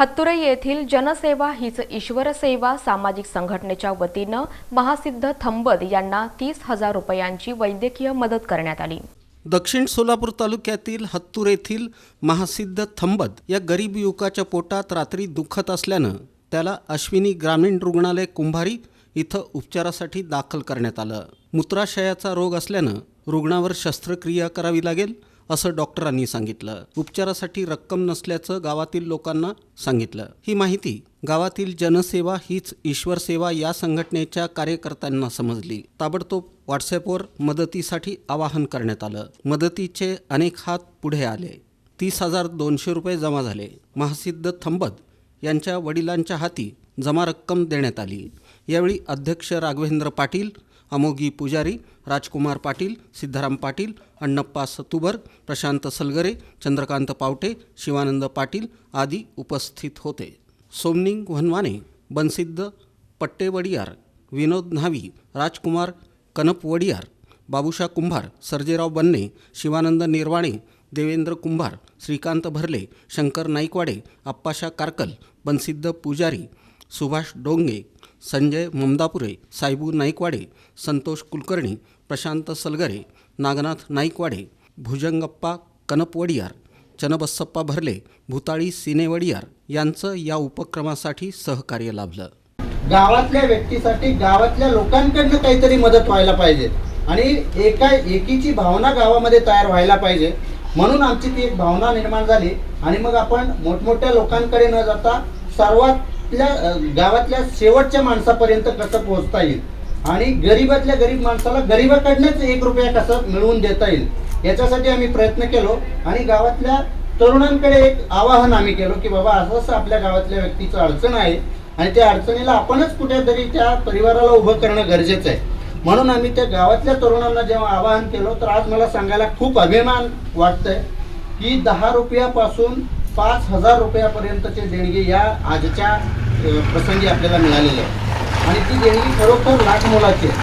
हत्तुरे येथील जनसेवा हीच ईश्वरसेवा सामाजिक संघटनेच्या वतीनं महासिद्ध थंबद यांना तीस हजार रुपयांची वैद्यकीय मदत करण्यात आली. दक्षिण सोलापूर तालुक्यातील हत्तूर येथील महासिद्ध थंबद या गरीब युवकाच्या पोटात रात्री दुखत असल्यानं त्याला अश्विनी ग्रामीण रुग्णालय कुंभारी इथं उपचारासाठी दाखल करण्यात आलं. मूत्राशयाचा रोग असल्यानं रुग्णावर शस्त्रक्रिया करावी लागेल. असं डॉक्टरांनी सांगितलं. उपचारासाठी रक्कम नसल्याचं गावातील लोकांना सांगितलं. ही माहिती गावातील जनसेवा हीच ईश्वर सेवा या संघटनेच्या कार्यकर्त्यांना समजली. ताबडतोब व्हॉट्सॲपवर मदतीसाठी आवाहन करण्यात आलं. मदतीचे अनेक हात पुढे आले. तीस हजार दोनशे रुपये जमा झाले. महासिद्ध थंबद यांच्या वडिलांच्या हाती जमा रक्कम देण्यात आली. यावेळी अध्यक्ष राघवेंद्र पाटील अमोगी पुजारी राजकुमार पाटील सिद्धाराम पाटील अण्णप्पा सतुबर प्रशांत सलगरे चंद्रकांत पावटे शिवानंद पाटील आदी उपस्थित होते. सोमनिंग वनवाने बनसिद्ध पट्टे वडियार विनोद न्हावी राजकुमार कनप वडियार बाबुशा कुंभार सर्जेराव बन्ने शिवानंद निर्वाणे देवेंद्र कुंभार श्रीकांत भरले शंकर नाईकवाडे आप्पाशा कारकल बनसिद्ध पुजारी सुभाष डोंगे संजय ममदापुरे सायबू नाईकवाडे संतोष कुलकर्णी प्रशांत सलगरे नागनाथ नाईकवाडे भुजंगप्पा कनपवडियार चनबसप्पा चनबस्सप्पा भरले भूताळी सिनेवडियार यांचं या उपक्रमासाठी सहकार्य लाभलं. गावातल्या व्यक्तीसाठी गावातल्या लोकांकडनं काहीतरी मदत व्हायला पाहिजे आणि एका एकीची भावना गावामध्ये तयार व्हायला पाहिजे. म्हणून आमची ती एक भावना निर्माण झाली आणि मग आपण मोठमोठ्या लोकांकडे न जाता सर्वात आपल्या गावातल्या शेवटच्या माणसापर्यंत कसं पोहोचता येईल? आणि गरीबातल्या गरीब माणसाला गरीबाकडनंच एक रुपया कसं मिळवून देता येईल? याच्यासाठी आम्ही प्रयत्न केलो. आणि गावातल्या तरुणांकडे एक आवाहन आम्ही केलो की बाबा असं असं आपल्या गावातल्या व्यक्तीचं अडचण आहे आणि त्या अडचणीला आपणच कुठेतरी त्या परिवाराला उभं करणं गरजेचं आहे. म्हणून आम्ही त्या गावातल्या तरुणांना जेव्हा आवाहन केलं तर आज मला सांगायला खूप अभिमान वाटतंय की दहा रुपयापासून पाच हजार रुपयापर्यंतचे देणगी या आजच्या प्रसंगी आपल्याला मिळालेले आहे. आणि ती देणगी खरोखर लाख मोलाची आहे.